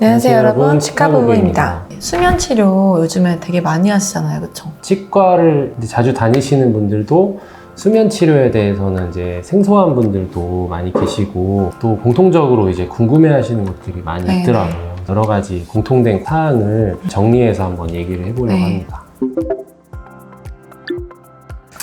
안녕하세요, 여러분. 여러분. 치과 부부입니다. 수면 치료 요즘에 되게 많이 하시잖아요, 그렇죠? 치과를 자주 다니시는 분들도 수면 치료에 대해서는 이제 생소한 분들도 많이 계시고 또 공통적으로 이제 궁금해 하시는 것들이 많이 네네. 있더라고요. 여러 가지 공통된 사항을 정리해서 한번 얘기를 해보려고 네. 합니다.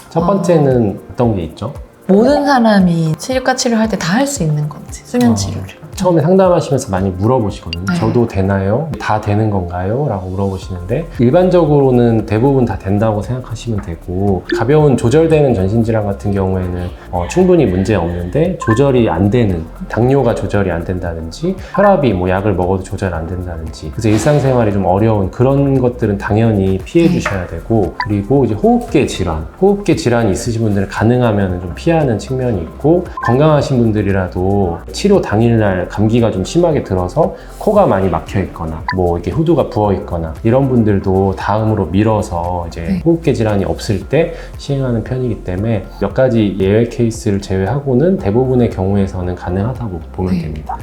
첫 어. 번째는 어떤 게 있죠? 모든 사람이 치료과 치료할 때 다 할 수 있는 건지 수면 어. 치료를. 처음에 상담하시면서 많이 물어보시거든요. 네. 저도 되나요? 다 되는 건가요? 라고 물어보시는데 일반적으로는 대부분 다 된다고 생각하시면 되고 가벼운 조절되는 전신질환 같은 경우에는 어, 충분히 문제 없는데 조절이 안 되는 당뇨가 조절이 안 된다든지 혈압이 뭐 약을 먹어도 조절 안 된다든지 그래서 일상생활이 좀 어려운 그런 것들은 당연히 피해 네. 주셔야 되고 그리고 이제 호흡계 질환 호흡계 질환이 있으신 분들은 가능하면 좀 피하는 측면이 있고 건강하신 분들이라도 치료 당일날 감기가 좀 심하게 들어서 코가 많이 막혀 있거나 뭐 이렇게 후두가 부어 있거나 이런 분들도 다음으로 밀어서 이제 네. 호흡계 질환이 없을 때 시행하는 편이기 때문에 몇 가지 예외 케이스를 제외하고는 대부분의 경우에서는 가능하다고 보면 네. 됩니다.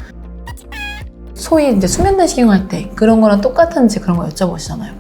소위 이제 수면 내시경 할 때 그런 거랑 똑같은지 그런 거 여쭤보시잖아요.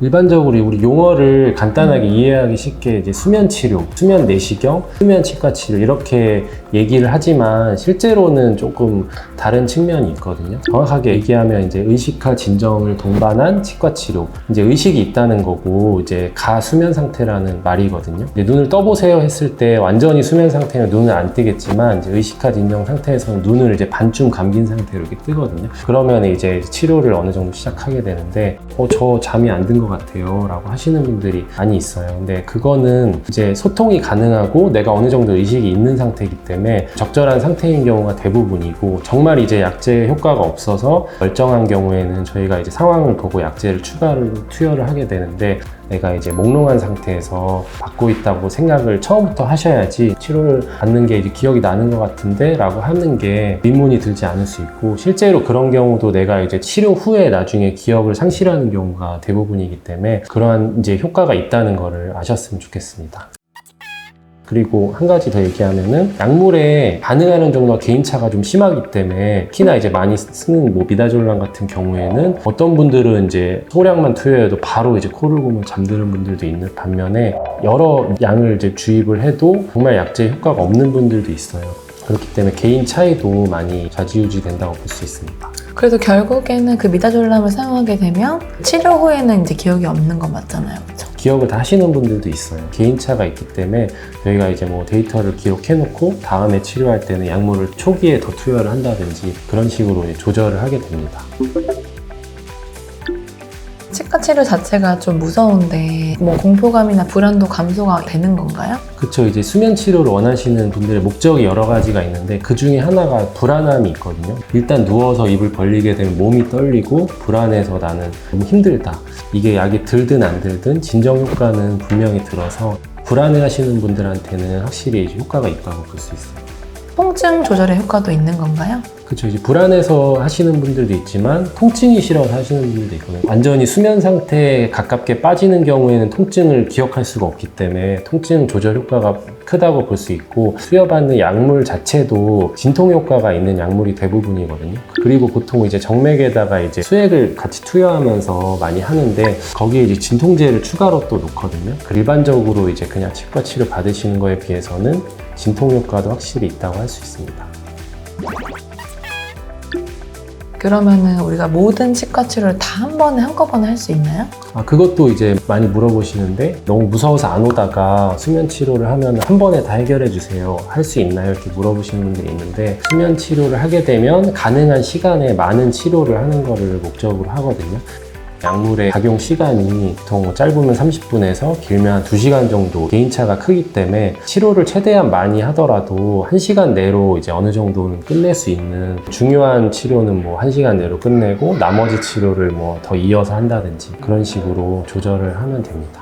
일반적으로 우리 용어를 간단하게 이해하기 쉽게 이제 수면 치료, 수면 내시경, 수면 치과 치료 이렇게 얘기를 하지만 실제로는 조금 다른 측면이 있거든요. 정확하게 얘기하면 이제 의식화 진정을 동반한 치과 치료. 이제 의식이 있다는 거고 이제 가 수면 상태라는 말이거든요. 눈을 떠보세요 했을 때 완전히 수면 상태는 눈을 안 뜨겠지만 이제 의식화 진정 상태에서는 눈을 이제 반쯤 감긴 상태로 이렇게 뜨거든요. 그러면 이제 치료를 어느 정도 시작하게 되는데 어, 저 잠이 안 든것 같아요 라고 하시는 분들이 많이 있어요. 근데 그거는 이제 소통이 가능하고 내가 어느 정도 의식이 있는 상태이기 때문에 적절한 상태인 경우가 대부분이고 정말 이제 약제 효과가 없어서 멀쩡한 경우에는 저희가 이제 상황을 보고 약제를 추가로 투여를 하게 되는데 내가 이제 몽롱한 상태에서 받고 있다고 생각을 처음부터 하셔야지 치료를 받는 게 이제 기억이 나는 것 같은데 라고 하는 게 의문이 들지 않을 수 있고 실제로 그런 경우도 내가 이제 치료 후에 나중에 기억을 상실하는 경우가 대부분이기 때문에 그러한 이제 효과가 있다는 거를 아셨으면 좋겠습니다. 그리고 한 가지 더 얘기하면은 약물에 반응하는 정도가 개인차가 좀 심하기 때문에 특히나 이제 많이 쓰는 뭐 미다졸람 같은 경우에는 어떤 분들은 이제 소량만 투여해도 바로 이제 코를 고며 잠드는 분들도 있는 반면에 여러 양을 이제 주입을 해도 정말 약제 효과가 없는 분들도 있어요. 그렇기 때문에 개인 차이도 많이 좌지우지 된다고 볼 수 있습니다. 그래도 결국에는 그 미다졸람을 사용하게 되면 치료 후에는 이제 기억이 없는 건 맞잖아요, 그렇죠? 기억을 다 하시는 분들도 있어요. 개인차가 있기 때문에 저희가 이제 뭐 데이터를 기록해놓고 다음에 치료할 때는 약물을 초기에 더 투여를 한다든지 그런 식으로 조절을 하게 됩니다. 치과 치료 자체가 좀 무서운데 뭐 공포감이나 불안도 감소가 되는 건가요? 그쵸 이제 수면 치료를 원하시는 분들의 목적이 여러 가지가 있는데 그 중에 하나가 불안함이 있거든요 일단 누워서 입을 벌리게 되면 몸이 떨리고 불안해서 나는 너무 힘들다 이게 약이 들든 안 들든 진정 효과는 분명히 들어서 불안해 하시는 분들한테는 확실히 효과가 있다고 볼 수 있어요 통증 조절에 효과도 있는 건가요? 그쵸 이제 불안해서 하시는 분들도 있지만 통증이 싫어서 하시는 분들도 있거든요. 완전히 수면 상태에 가깝게 빠지는 경우에는 통증을 기억할 수가 없기 때문에 통증 조절 효과가 크다고 볼 수 있고 투여받는 약물 자체도 진통 효과가 있는 약물이 대부분이거든요. 그리고 보통 이제 정맥에다가 이제 수액을 같이 투여하면서 많이 하는데 거기에 이제 진통제를 추가로 또 놓거든요. 일반적으로 이제 그냥 치과 치료 받으시는 거에 비해서는 진통 효과도 확실히 있다고 할 수 있습니다 그러면은 우리가 모든 치과 치료를 다 한 번에 한꺼번에 할 수 있나요? 아, 그것도 이제 많이 물어보시는데 너무 무서워서 안 오다가 수면 치료를 하면 한 번에 다 해결해 주세요. 할 수 있나요? 이렇게 물어보시는 분들이 있는데 수면 치료를 하게 되면 가능한 시간에 많은 치료를 하는 거를 목적으로 하거든요. 약물의 작용 시간이 보통 짧으면 30분에서 길면 한 2시간 정도 개인차가 크기 때문에 치료를 최대한 많이 하더라도 1시간 내로 이제 어느 정도는 끝낼 수 있는 중요한 치료는 뭐 1시간 내로 끝내고 나머지 치료를 뭐 더 이어서 한다든지 그런 식으로 조절을 하면 됩니다.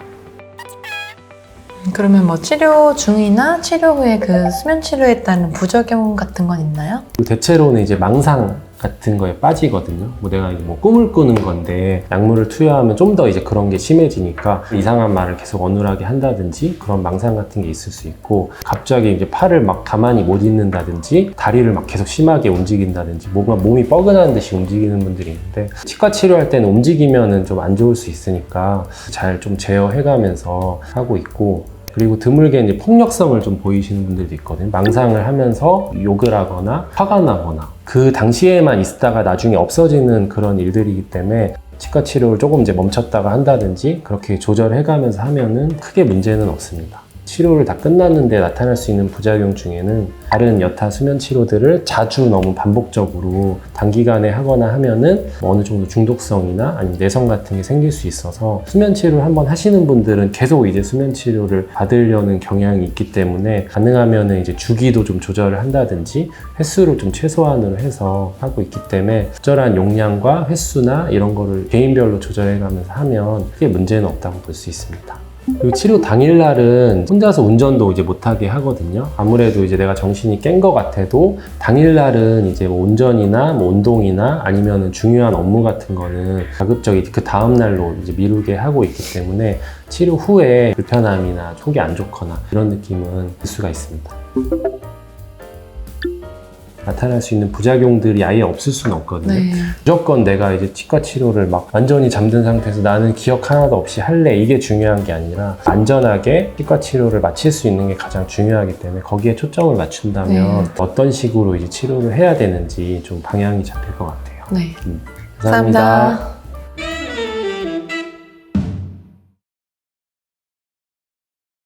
그러면 뭐 치료 중이나 치료 후에 그 수면 치료에 따른 부작용 같은 건 있나요? 대체로는 이제 망상 같은 거에 빠지거든요. 뭐 내가 뭐 꿈을 꾸는 건데 약물을 투여하면 좀 더 이제 그런 게 심해지니까 이상한 말을 계속 어눌하게 한다든지 그런 망상 같은 게 있을 수 있고 갑자기 이제 팔을 막 가만히 못 있는다든지 다리를 막 계속 심하게 움직인다든지 뭔가 몸이 뻐근한 듯이 움직이는 분들이 있는데 치과 치료할 때는 움직이면은 좀 안 좋을 수 있으니까 잘 좀 제어해가면서 하고 있고 그리고 드물게 이제 폭력성을 좀 보이시는 분들도 있거든요. 망상을 하면서 욕을 하거나 화가 나거나 그 당시에만 있다가 나중에 없어지는 그런 일들이기 때문에 치과 치료를 조금 이제 멈췄다가 한다든지 그렇게 조절해가면서 하면은 크게 문제는 없습니다. 치료를 다 끝났는데 나타날 수 있는 부작용 중에는 다른 여타 수면 치료들을 자주 너무 반복적으로 단기간에 하거나 하면은 뭐 어느 정도 중독성이나 아니면 내성 같은 게 생길 수 있어서 수면 치료를 한번 하시는 분들은 계속 이제 수면 치료를 받으려는 경향이 있기 때문에 가능하면은 이제 주기도 좀 조절을 한다든지 횟수를 좀 최소한으로 해서 하고 있기 때문에 적절한 용량과 횟수나 이런 거를 개인별로 조절해 가면서 하면 크게 문제는 없다고 볼 수 있습니다. 그리고 치료 당일날은 혼자서 운전도 이제 못하게 하거든요. 아무래도 이제 내가 정신이 깬 것 같아도 당일날은 이제 뭐 운전이나 뭐 운동이나 아니면은 중요한 업무 같은 거는 가급적이 그 다음날로 이제 미루게 하고 있기 때문에 치료 후에 불편함이나 속이 안 좋거나 이런 느낌은 들 수가 있습니다. 나타날 수 있는 부작용들이 아예 없을 수는 없거든요. 네. 무조건 내가 이제 치과 치료를 막 완전히 잠든 상태에서 나는 기억 하나도 없이 할래 이게 중요한 게 아니라 안전하게 치과 치료를 마칠 수 있는 게 가장 중요하기 때문에 거기에 초점을 맞춘다면 네. 어떤 식으로 이제 치료를 해야 되는지 좀 방향이 잡힐 것 같아요. 네. 감사합니다. 감사합니다.